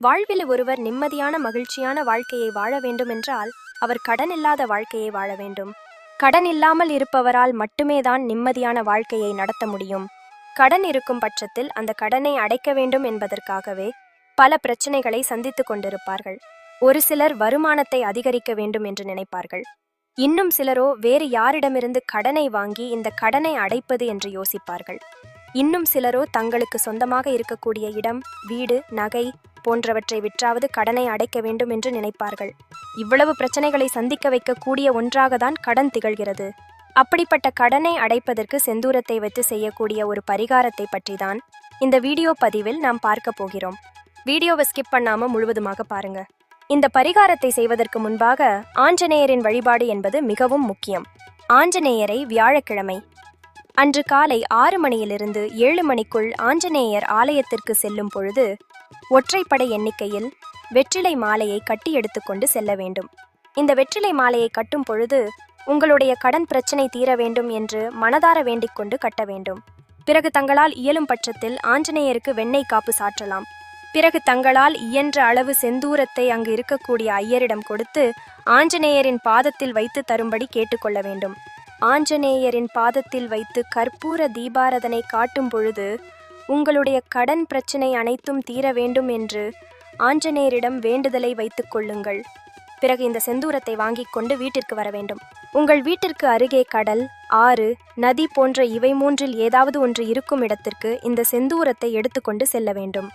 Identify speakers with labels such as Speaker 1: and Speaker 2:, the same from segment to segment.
Speaker 1: வாழ்வில் ஒருவர் நிம்மதியான மகிழ்ச்சியான வாழ்க்கையை வாழ வேண்டுமென்றால் அவர் கடன் இல்லாத வாழ்க்கையை வாழ வேண்டும். கடன் இல்லாமல் இருப்பவரால் மட்டுமே தான் நிம்மதியான வாழ்க்கையை நடத்த முடியும். கடன் இருக்கும் பட்சத்தில் அந்த கடனை அடைக்க வேண்டும் என்பதற்காகவே பல பிரச்சனைகளை சந்தித்துக் கொண்டிருப்பார்கள். ஒரு சிலர் வருமானத்தை அதிகரிக்க வேண்டும் என்று நினைப்பார்கள். இன்னும் சிலரோ வேறு யாரிடமிருந்து கடனை வாங்கி இந்த கடனை அடைப்பது என்று யோசிப்பார்கள். இன்னும் சிலரோ தங்களுக்கு சொந்தமாக இருக்கக்கூடிய இடம் வீடு நகை போன்றவற்றை விற்றாவது கடனை அடைக்க வேண்டும் என்று நினைப்பார்கள். இவ்வளவு பிரச்சனைகளை சந்திக்க வைக்கக்கூடிய ஒன்றாகத்தான் கடன் திகழ்கிறது. அப்படிப்பட்ட கடனை அடைப்பதற்கு செந்தூரத்தை வைத்து செய்யக்கூடிய ஒரு பரிகாரத்தை பற்றிதான் இந்த வீடியோ பதிவில் நாம் பார்க்க போகிறோம். வீடியோவை ஸ்கிப் பண்ணாம முழுவதுமாக பாருங்க. இந்த பரிகாரத்தை செய்வதற்கு முன்பாக ஆஞ்சநேயரின் வழிபாடு என்பது மிகவும் முக்கியம். ஆஞ்சநேயரை வியாழக்கிழமை அன்று காலை ஆறு மணியிலிருந்து ஏழு மணிக்குள் ஆஞ்சநேயர் ஆலயத்திற்கு செல்லும் பொழுது ஒற்றைப்படை எண்ணிக்கையில் வெற்றிலை மாலையை கட்டி எடுத்துக்கொண்டு செல்ல வேண்டும். இந்த வெற்றிலை மாலையை கட்டும் பொழுது உங்களுடைய கடன் பிரச்சனை தீர வேண்டும் என்று மனதார வேண்டிக் கொண்டு கட்ட வேண்டும். பிறகு தங்களால் இயலும் பட்சத்தில் ஆஞ்சநேயருக்கு வெண்ணெய் காப்பு சாற்றலாம். பிறகு தங்களால் இயன்ற அளவு செந்தூரத்தை அங்கு இருக்கக்கூடிய ஐயரிடம் கொடுத்து ஆஞ்சநேயரின் பாதத்தில் வைத்து தரும்படி கேட்டுக்கொள்ள வேண்டும். ஆஞ்சநேயரின் பாதத்தில் வைத்து கற்பூர தீபாரதனை காட்டும் பொழுது உங்களுடைய கடன் பிரச்சனை அனைத்தும் தீர வேண்டும் என்று ஆஞ்சநேயரிடம் வேண்டுதலை வைத்துக் கொள்ளுங்கள். பிறகு இந்த செந்தூரத்தை வாங்கிக் கொண்டு வீட்டிற்கு வர வேண்டும். உங்கள் வீட்டிற்கு அருகே கடல் ஆறு நதி போன்ற இவை மூன்றில் ஏதாவது ஒன்று இருக்கும் இடத்திற்கு இந்த செந்தூரத்தை எடுத்துக்கொண்டு செல்ல வேண்டும்.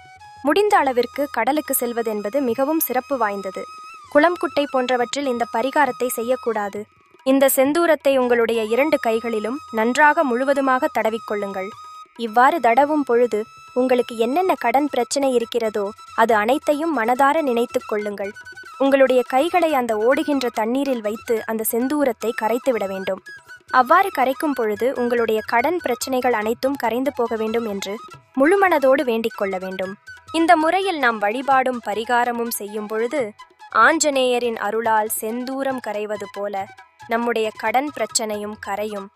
Speaker 1: முடிந்த அளவிற்கு கடலுக்கு செல்வது என்பது மிகவும் சிறப்பு வாய்ந்தது. குளம் குட்டை போன்றவற்றில் இந்த பரிகாரத்தை செய்யக்கூடாது. இந்த செந்தூரத்தை உங்களுடைய இரண்டு கைகளிலும் நன்றாக முழுவதுமாக தடவிக்கொள்ளுங்கள். இவ்வாறு தடவும் பொழுது உங்களுக்கு என்னென்ன கடன் பிரச்சனை இருக்கிறதோ அது அனைத்தையும் மனதார நினைத்துக் கொள்ளுங்கள். உங்களுடைய கைகளை அந்த ஓடுகின்ற தண்ணீரில் வைத்து அந்த செந்தூரத்தை கரைத்து விட வேண்டும். அவ்வாறு கரைக்கும் பொழுது உங்களுடைய கடன் பிரச்சனைகள் அனைத்தும் கரைந்து போக வேண்டும் என்று முழுமனதோடு வேண்டிக் கொள்ள வேண்டும். இந்த முறையில் நாம் வழிபாடும் பரிகாரமும் செய்யும் பொழுது ஆஞ்சநேயரின் அருளால் செந்தூரம் கரைவது போல நம்முடைய கடன் பிரச்சனையும் கரையும்.